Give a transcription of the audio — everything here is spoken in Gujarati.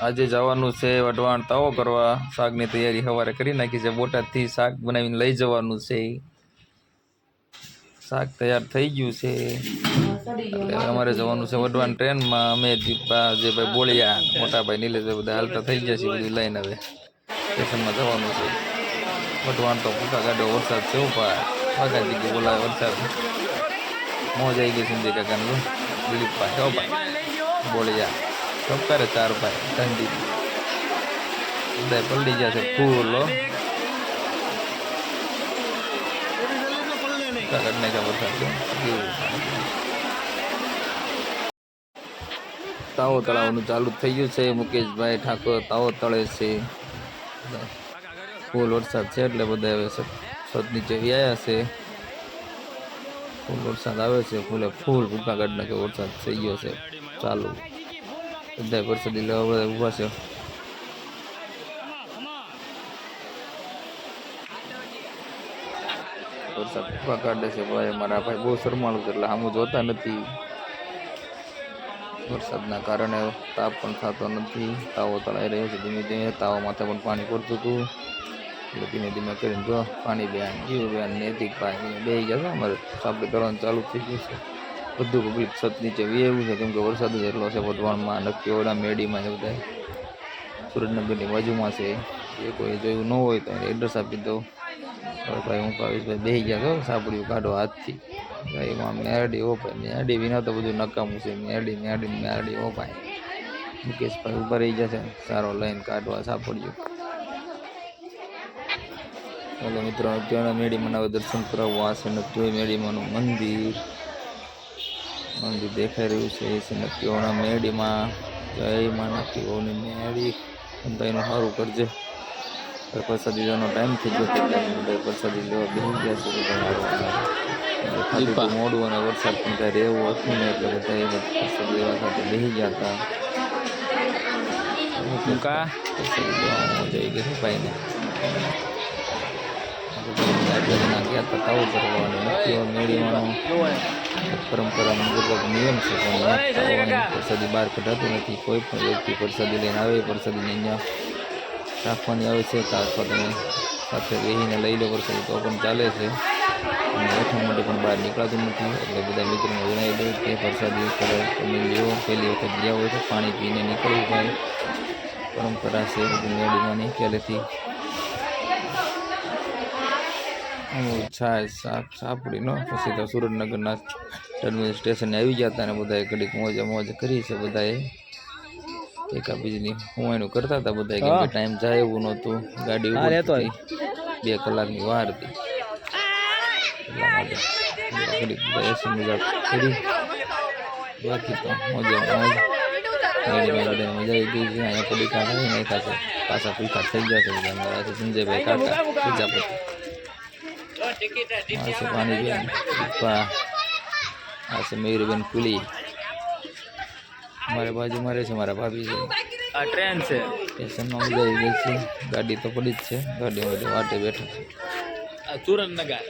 આજે જવાનું છે વઢવાણ તાવો કરવા. શાકની તૈયારી સવારે કરી નાખી છે. બોટાદથી શાક બનાવીને લઈ જવાનું છે. શાક તૈયાર થઈ ગયું છે. એટલે અમારે જવાનું છે વઢવાણ ટ્રેનમાં. અમે દીપા જે ભાઈ બોળિયા, મોટા ભાઈ બધા હાલતા થઈ ગયા છે બધું લઈને હવે સ્ટેશનમાં જવાનું છે. વઢવાણ તો ભૂકા ગાડો વરસાદ છે ઉપા વાઘાજી જગ્યા બોલાવે વરસાદ. મોજ આવી ગઈ સંજય કાકાનું દિલીપભાઈ ભાઈ. બોળિયા. ટપકારે ચાર ભાઈ ઠંડી બધા પલડી ગયા છે ફૂલો કાગળને ખબર થતી તાવો તળાવનું ચાલુ થઈ ગયું છે મુકેશભાઈ ઠાકોર તાવો તળે છે ફૂલ વરસાદ છે એટલે બધા હવે છત છત નીચે વ્યાયા છે ફૂલ વરસાદ આવે છે ફૂલે ફૂલ ભૂકા કાઢને કે વરસાદ થઈ ગયો છે ચાલુ બધા પરસદી લેવા ઊભા છે. વરસાદ ભૂકા કાઢે છે ભાઈ. મારા ભાઈ બહુ શરમાળું છે એટલે આમ જોતા નથી. વરસાદના કારણે તાપ પણ થતો નથી. તાવો તળાઈ રહ્યો છે ધીમે ધીમે. તાવા માથે પણ પાણી પડતું હતું. એટલે ધીમે ધીમે કરીને જો પાણી બેન જીવ બેન નૈતિક ભાઈ બે ગયા છે. અમારે સાપડી કરવાનું ચાલુ થઈ ગયું છે. બધું પબ્લિક છત નીચે એવું છે, કેમ કે વરસાદ જ એટલો છે વઢવાણમાં નક્કીઓડા મેડીમાં છે બધા સુરેન્દ્રનગરની બાજુમાં છે, એ કોઈ જોયું ન હોય તો એડ્રેસ આપી દો ભાઈ હું ભાઈ બેસી ગયા છો સાપડ્યું કાઢો હાથથી. ભાઈ, એમાં મેરડી ઓ ભાઈ મેરડી વિના તો બધું નકામું છે, મેરડી મેરડી મેરડી, ઓ ભાઈ. મુકેશભાઈ ઊભા રહી જશે સારો લઈને કાઢવા સાપડ્યું ચાલો મિત્રો અત્યારના મેળીમાં હવે દર્શન કરાવવું છે નત્યોય મેળીમાંનું મંદિર. મંદિર દેખાઈ રહ્યું છે. એ છે નત્યોના મેળીમાં જય માં નત્યોની મેળી. ભાઈનું સારું કરજે. હવે પ્રસાદી લેવાનો ટાઈમ થઈ ગયો છે. એટલે અમે બધા પ્રસાદી લેવા બેસી ગયા છે બધા. ખાલી તો મોડું અને વરસાદ પણ કાંઈ રહેવું હતું ને એટલે બધા એ પ્રસાદ લેવા સાથે બેસી ગયા હતા. મુકા. પ્રસાદી લેવા મજા આવી ગઈ છે ભાઈને ગયા હતા કરવાનો નક્કીઓ મેળવવાનો. પરંપરા મુજબ નિયમ છે, પણ પરસાદી બહાર કઢાતું નથી, કોઈ પણ વ્યક્તિ પ્રસાદી લઈને આવે પરસાદી અહીંયા રાખવાની આવે છે અથવા તમે સાથે બેસીને લઈ લો પ્રસાદી તો પણ ચાલે છે. અને બેઠવા માટે પણ બહાર નીકળાતું નથી, એટલે બધા મિત્રોને જણાવી દઉં કે પ્રસાદી ઉપર તમે લેવો પહેલી વખત ગયા હોય તો પાણી પીને નીકળવું હોય. પરંપરા છે મેળવવાની પહેલેથી અમુક છાશ સાપ સાપડીનો પછી તો સુરેન્દ્રનગરના ટર્મિનલ સ્ટેશને આવી ગયા હતા અને બધાએ ઘડીક મોજે મોજ કરી છે બધાએ. એકાબીજીની હુવાયનું કરતા હતા બધા કેમ કે ટાઈમ જાય એવું નહોતું. ગાડી હા, ઊભી રહેતો હતી. બે કલાકની વાર હતી. એટલા માટે ઘડીક બધા એસી મજાક કરી. બાકી તો મોજે મોજ ગાડીમાં બધાને મજા આવી ગઈ છે. અહીંયા પડીકા ખાઈ નાખ્યા છે પાછા પીખા થઈ ગયા છે બધા અમારા છે સંજયભાઈ કાકા પ્રજાપતિ આ છે પાણીબેન પપ્પા. આ છે મયુરબેન કુલી. મારે બાજુ મારે છે મારા ભાભી છે. આ ટ્રેન છે. સ્ટેશનમાં મજા આવી ગઈ છે. ગાડી તો પડી જ છે. ગાડીમાં વાટે બેઠા છે. આ સુરેન્દ્રનગર.